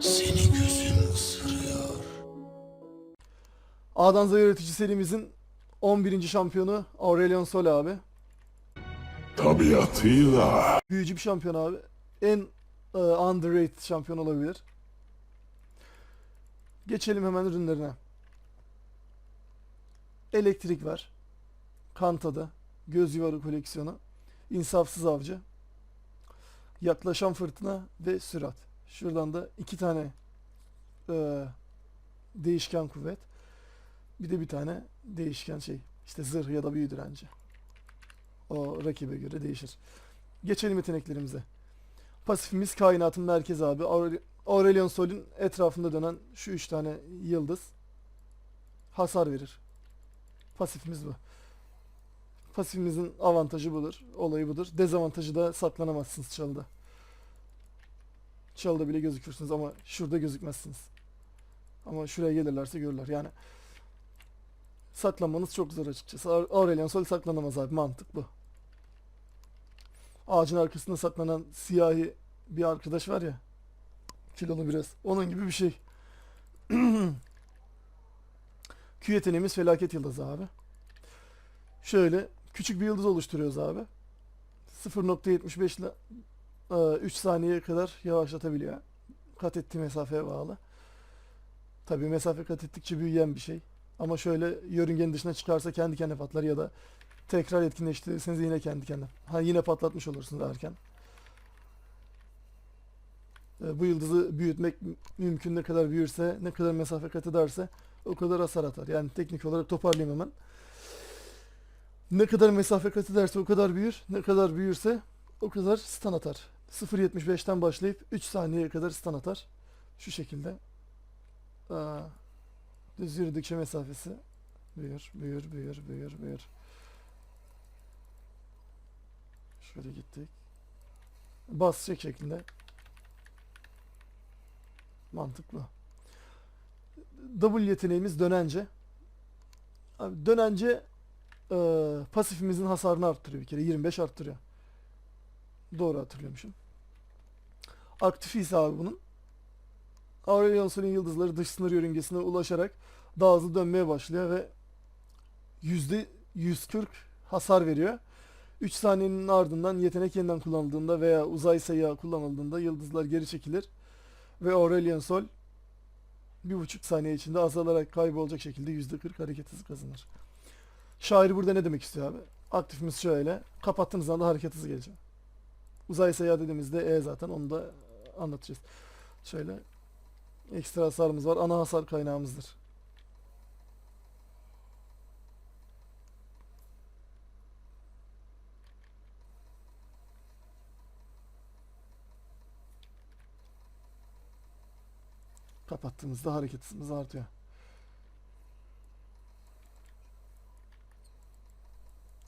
Seni gözüm ısırıyor. A'dan Z'ye yönetici serimizin 11. şampiyonu Aurelion Sol abi. Tabiatıyla Büyücü bir şampiyon abi. En e, underrated şampiyon olabilir. Geçelim hemen ürünlerine. Elektrik var. Kantada. Göz yuvarı koleksiyonu. İnsafsız avcı. Yaklaşan fırtına ve sürat. Şuradan da iki tane e, değişken kuvvet. Bir de bir tane değişken şey. İşte zırh ya da büyü direnci. O rakibe göre değişir. Geçelim yeteneklerimize. Pasifimiz kainatın merkezi abi. Aure- Aurelion Sol'ün etrafında dönen şu üç tane yıldız hasar verir. Pasifimiz bu. Pasifimizin avantajı budur. Olayı budur. Dezavantajı da saklanamazsınız çalıda. Çalıda bile gözükürsünüz ama şurada gözükmezsiniz. Ama şuraya gelirlerse görürler. Yani saklanmanız çok zor açıkçası. Aur- Aurelion Sol saklanamaz abi. Mantık bu ağacın arkasında saklanan siyahi bir arkadaş var ya. Kilolu biraz. Onun gibi bir şey. Q yeteneğimiz felaket yıldızı abi. Şöyle küçük bir yıldız oluşturuyoruz abi. 0.75 ile 3 saniyeye kadar yavaşlatabiliyor. Kat ettiği mesafeye bağlı. Tabii mesafe kat ettikçe büyüyen bir şey. Ama şöyle yörüngenin dışına çıkarsa kendi kendine patlar ya da tekrar etkinleştirirseniz yine kendi kendine. Ha yine patlatmış olursunuz erken. E, bu yıldızı büyütmek mümkün ne kadar büyürse, ne kadar mesafe kat ederse o kadar hasar atar. Yani teknik olarak toparlayayım hemen. Ne kadar mesafe kat ederse o kadar büyür, ne kadar büyürse o kadar stun atar. 0.75'ten başlayıp 3 saniyeye kadar stun atar. Şu şekilde. Aa, düz yürüdükçe mesafesi büyür, büyür, büyür, büyür, büyür. Şöyle gittik. Basacak şeklinde. Mantıklı. W yeteneğimiz dönence. Abi dönence eee, pasifimizin hasarını arttırıyor bir kere. 25 arttırıyor. Doğru hatırlıyormuşum. Aktifi ise abi bunun. Aurelion Sol'ün yıldızları dış sınır yörüngesine ulaşarak daha hızlı dönmeye başlıyor ve %140 hasar veriyor. 3 saniyenin ardından yetenek yeniden kullanıldığında veya uzay sayı kullanıldığında yıldızlar geri çekilir ve Aurelion Sol 1,5 saniye içinde azalarak kaybolacak şekilde %40 hareket hızı kazanır. Şair burada ne demek istiyor abi? Aktifimiz şöyle. Kapattığınız anda hareket hızı gelecek. Uzay seyahat dediğimizde E zaten onu da anlatacağız. Şöyle ekstra hasarımız var. Ana hasar kaynağımızdır. Kapattığımızda hareket hızımız artıyor.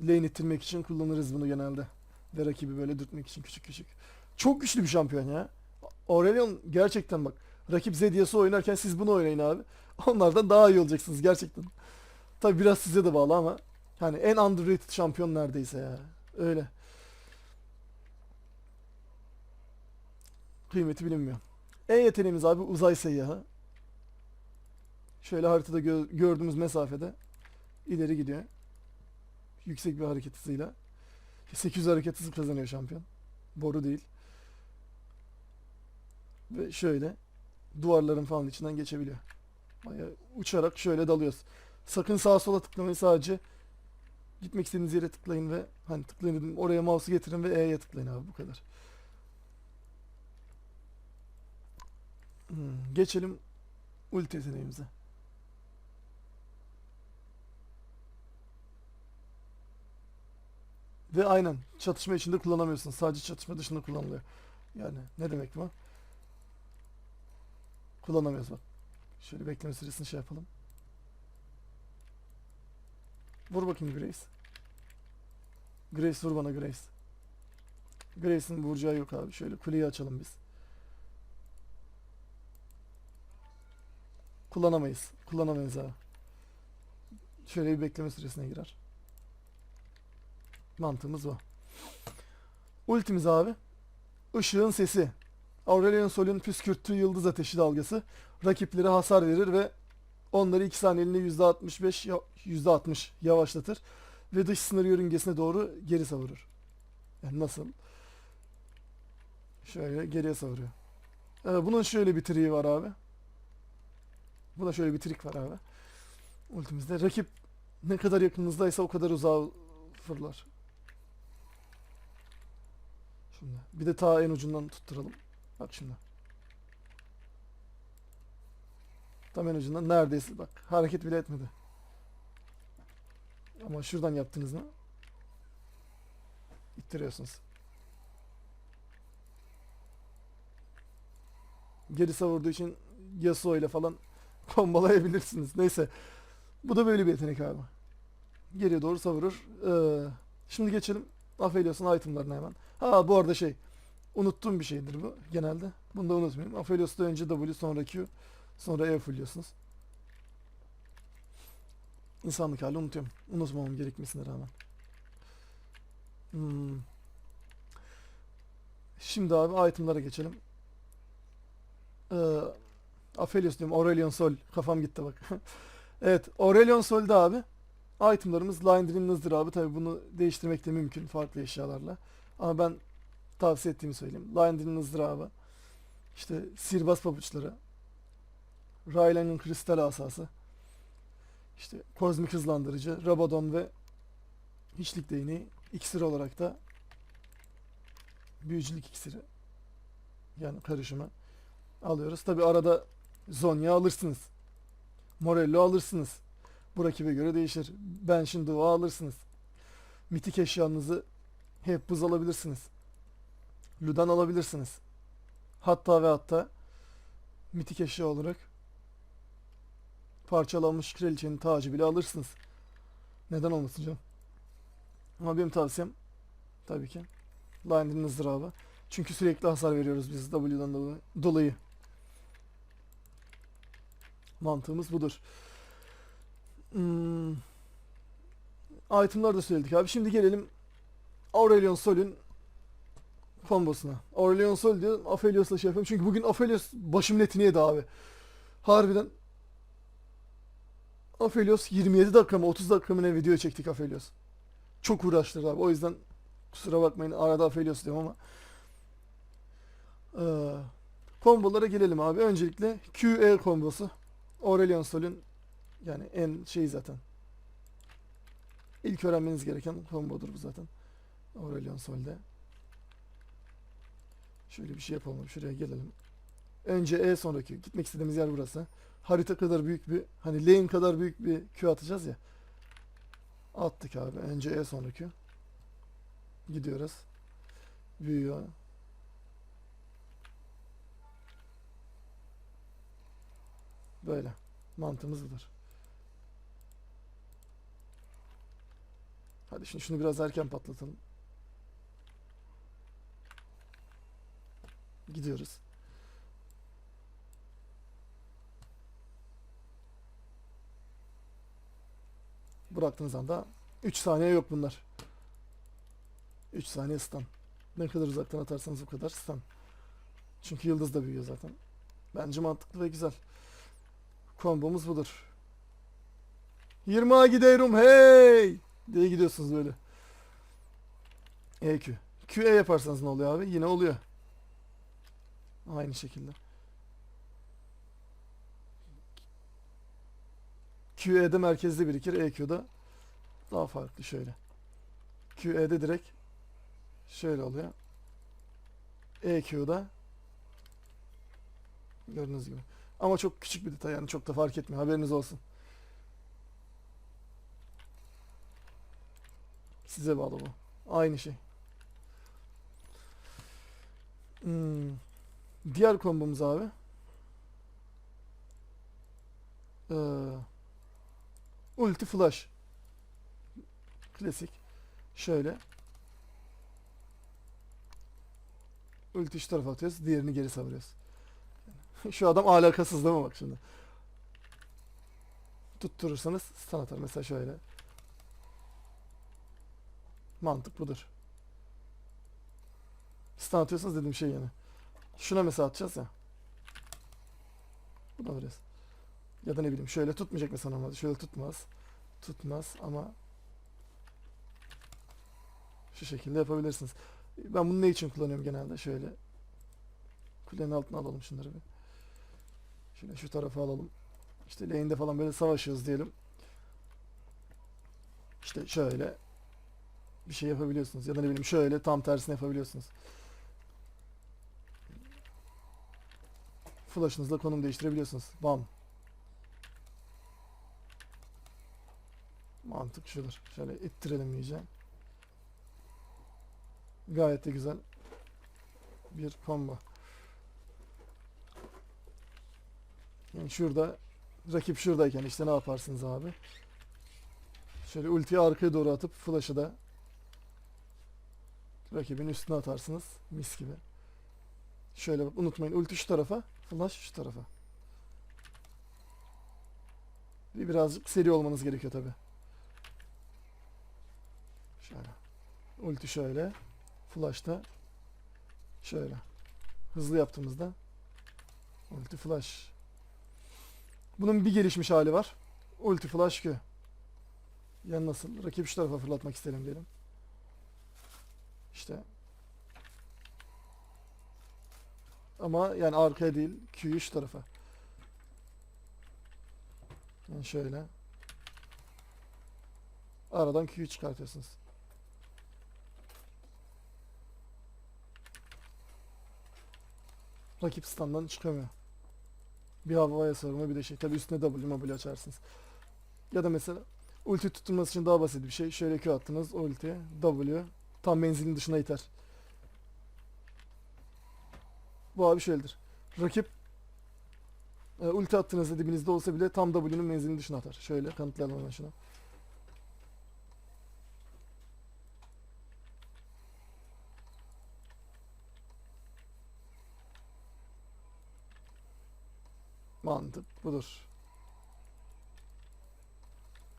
Lane ittirmek için kullanırız bunu genelde. Ve rakibi böyle dürtmek için küçük küçük. Çok güçlü bir şampiyon ya. Aurelion gerçekten bak. Rakip Zedias'ı oynarken siz bunu oynayın abi. Onlardan daha iyi olacaksınız gerçekten. Tabi biraz size de bağlı ama hani en underrated şampiyon neredeyse ya. Öyle. Kıymeti bilinmiyor. En yeteneğimiz abi uzay seyyahı. Şöyle haritada gö- gördüğümüz mesafede ileri gidiyor. Yüksek bir hareket hızıyla. 800 hareket hızı kazanıyor şampiyon. Boru değil. Ve şöyle duvarların falan içinden geçebiliyor. Bayağı uçarak şöyle dalıyoruz. Sakın sağa sola tıklamayın sadece gitmek istediğiniz yere tıklayın ve hani tıklayın dedim oraya mouse'u getirin ve E'ye tıklayın abi bu kadar. Hmm, geçelim ulti yeteneğimize. Ve aynen çatışma içinde kullanamıyorsun. Sadece çatışma dışında kullanılıyor. Yani ne demek bu? Kullanamıyoruz bak. Şöyle bekleme süresini şey yapalım. Vur bakayım Grace. Grace vur bana Grace. Grace'in vuracağı yok abi. Şöyle kuleyi açalım biz. Kullanamayız. Kullanamayız abi. Şöyle bir bekleme süresine girer. Mantığımız bu. Ultimiz abi. Işığın sesi. Aurelion Sol'ün püskürttüğü yıldız ateşi dalgası rakiplere hasar verir ve onları 2 saniyeliğine %65 ya- %60 yavaşlatır ve dış sınır yörüngesine doğru geri savurur. Yani nasıl? Şöyle geriye savuruyor. Ee, bunun şöyle bir triği var abi. Buna şöyle bir trik var abi. Ultimizde rakip ne kadar yakınınızdaysa o kadar uzağa fırlar. Şimdi bir de ta en ucundan tutturalım. Bak şimdi. Tam en ucundan neredeyse bak hareket bile etmedi. Ama şuradan yaptınız mı? İttiriyorsunuz. Geri savurduğu için Yasuo ile falan kombalayabilirsiniz. Neyse. Bu da böyle bir yetenek abi. Geriye doğru savurur. Ee, şimdi geçelim Aphelios'un itemlarına hemen. Ha bu arada şey. Unuttuğum bir şeydir bu genelde. Bunu da unutmayayım. Aphelios'ta önce W sonra Q sonra E fullliyorsunuz. İnsanlık hali unutuyorum. Unutmamam gerekmesine rağmen. Hmm. Şimdi abi itemlara geçelim. Ee, Aphelios diyorum. Aurelion Sol. Kafam gitti bak. evet. Aurelion Sol'da abi. Itemlarımız Line Dream'ınızdır abi. Tabi bunu değiştirmek de mümkün farklı eşyalarla. Ama ben tavsiye ettiğimi söyleyeyim. Line Dream'ınızdır abi. İşte sihirbaz pabuçları. Raylan'ın kristal asası. İşte kozmik hızlandırıcı, Rabadon ve hiçlik değneği iksir olarak da büyücülük iksiri yani karışımı alıyoruz. Tabi arada Zonya alırsınız. Morello alırsınız. Bu rakibe göre değişir. Benshin Dua alırsınız. Mitik eşyanızı hep buz alabilirsiniz. Ludan alabilirsiniz. Hatta ve hatta mitik eşya olarak parçalanmış kraliçenin tacı bile alırsınız. Neden olmasın canım? Ama benim tavsiyem tabii ki Blind'inizdir abi. Çünkü sürekli hasar veriyoruz biz W'dan dolayı-. Mantığımız budur. Hmm. Itemları da söyledik abi. Şimdi gelelim Aurelion Sol'ün kombosuna. Aurelion Sol diyor. Aphelios'la şey yapıyorum. Çünkü bugün Aphelios başımın etini yedi abi. Harbiden Aphelios 27 dakika mı 30 dakika mı ne video çektik Aphelios. Çok uğraştırdı abi. O yüzden kusura bakmayın arada Aphelios diyorum ama. Ee, kombolara gelelim abi. Öncelikle QE kombosu. Aurelion Sol'ün yani en şey zaten. İlk öğrenmeniz gereken kombodur bu zaten. Aurelion Sol'de. Şöyle bir şey yapalım. Şuraya gelelim. Önce E sonra Q. Gitmek istediğimiz yer burası. Harita kadar büyük bir hani lane kadar büyük bir Q atacağız ya. Attık abi. Önce E sonra Q. Gidiyoruz. Büyüyor. Böyle. Mantığımız budur. Hadi şimdi şunu biraz erken patlatalım. Gidiyoruz. Bıraktığınız anda 3 saniye yok bunlar. 3 saniye stun. Ne kadar uzaktan atarsanız o kadar stun. Çünkü yıldız da büyüyor zaten. Bence mantıklı ve güzel. Kombomuz budur. 20'a gidiyorum hey diye gidiyorsunuz böyle. EQ. QE yaparsanız ne oluyor abi? Yine oluyor. Aynı şekilde. QE'de merkezde birikir. EQ'da daha farklı şöyle. QE'de direkt şöyle oluyor. EQ'da gördüğünüz gibi. Ama çok küçük bir detay yani çok da fark etmiyor. Haberiniz olsun. Size bağlı bu. Aynı şey. Hmm. Diğer kombomuz abi. Ee, ulti flash. Klasik. Şöyle. Ulti şu tarafa atıyoruz. Diğerini geri savuruyoruz. Şu adam alakasız değil mi bak şimdi. Tutturursanız stun atar. Mesela şöyle. Mantık budur. Stun atıyorsanız dediğim şey yani. Şuna mesela atacağız ya. Bu da biraz. Ya da ne bileyim şöyle tutmayacak mesela normalde. Şöyle tutmaz. Tutmaz ama şu şekilde yapabilirsiniz. Ben bunu ne için kullanıyorum genelde? Şöyle kulenin altına alalım şunları bir. Şöyle şu tarafa alalım. İşte lane'de falan böyle savaşıyoruz diyelim. İşte şöyle bir şey yapabiliyorsunuz. Ya da ne bileyim şöyle tam tersini yapabiliyorsunuz. Flash'ınızla konum değiştirebiliyorsunuz. Bam. Mantık şudur. Şöyle ittirelim iyice. Gayet de güzel bir combo. Yani şurada rakip şuradayken işte ne yaparsınız abi? Şöyle ultiyi arkaya doğru atıp flash'ı da rakibin üstüne atarsınız. Mis gibi. Şöyle bak unutmayın ulti şu tarafa, flash şu tarafa. Bir birazcık seri olmanız gerekiyor tabi. Şöyle. Ulti şöyle. Flash da şöyle. Hızlı yaptığımızda ulti flash. Bunun bir gelişmiş hali var. Ulti flash Q. Yani nasıl? Rakip şu tarafa fırlatmak isterim diyelim. İşte. Ama yani arkaya değil, Q'yu şu tarafa. Yani şöyle. Aradan Q'yu çıkartıyorsunuz. Rakip standdan çıkamıyor. Bir havaya sarma bir de şey. Tabi üstüne W W açarsınız. Ya da mesela ulti tutturması için daha basit bir şey. Şöyle Q attınız ulti W tam menzilin dışına iter. Bu abi şöyledir. Rakip e, ulti attığınızda dibinizde olsa bile tam W'nun menzilinin dışına atar. Şöyle kanıtlayalım hemen şunu. Mantık budur.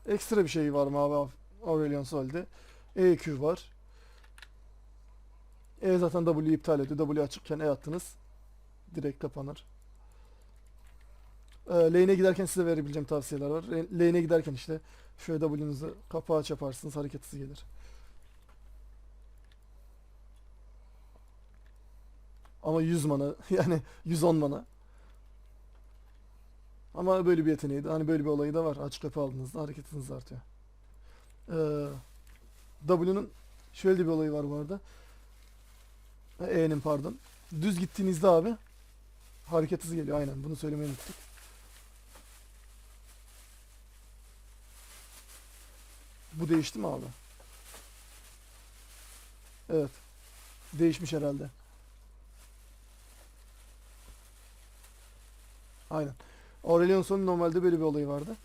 Ekstra bir şey var mı abi Aurelion Sol'de? EQ var. E zaten W iptal ediyor. W açıkken E attınız. Direkt kapanır. Ee, lane'e giderken size verebileceğim tavsiyeler var. Lane'e giderken işte şöyle W'nuzu kapağı aç yaparsınız. Hareket hızı gelir. Ama 100 mana yani 110 mana. Ama böyle bir yeteneği de hani böyle bir olayı da var. Aç kapı aldığınızda hareket hızınız artıyor. Ee, W'nun şöyle bir olayı var bu arada. E, E'nin pardon. Düz gittiğinizde abi hareket hızı geliyor. Aynen bunu söylemeyi unuttuk. Bu değişti mi abi? Evet. Değişmiş herhalde. Aynen. Aurelion Sol'un normalde böyle bir olayı vardı.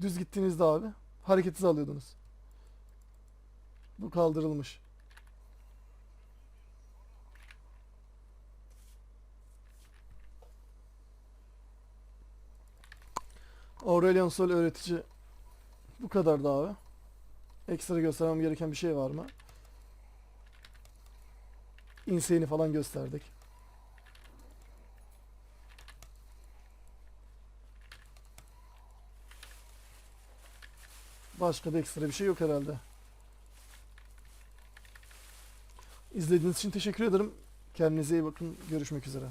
Düz gittiğinizde abi hareket hızı alıyordunuz. Bu kaldırılmış. Aurelion Sol öğretici bu kadar da abi. Ekstra göstermem gereken bir şey var mı? Insane'i falan gösterdik. Başka da ekstra bir şey yok herhalde. İzlediğiniz için teşekkür ederim. Kendinize iyi bakın. Görüşmek üzere.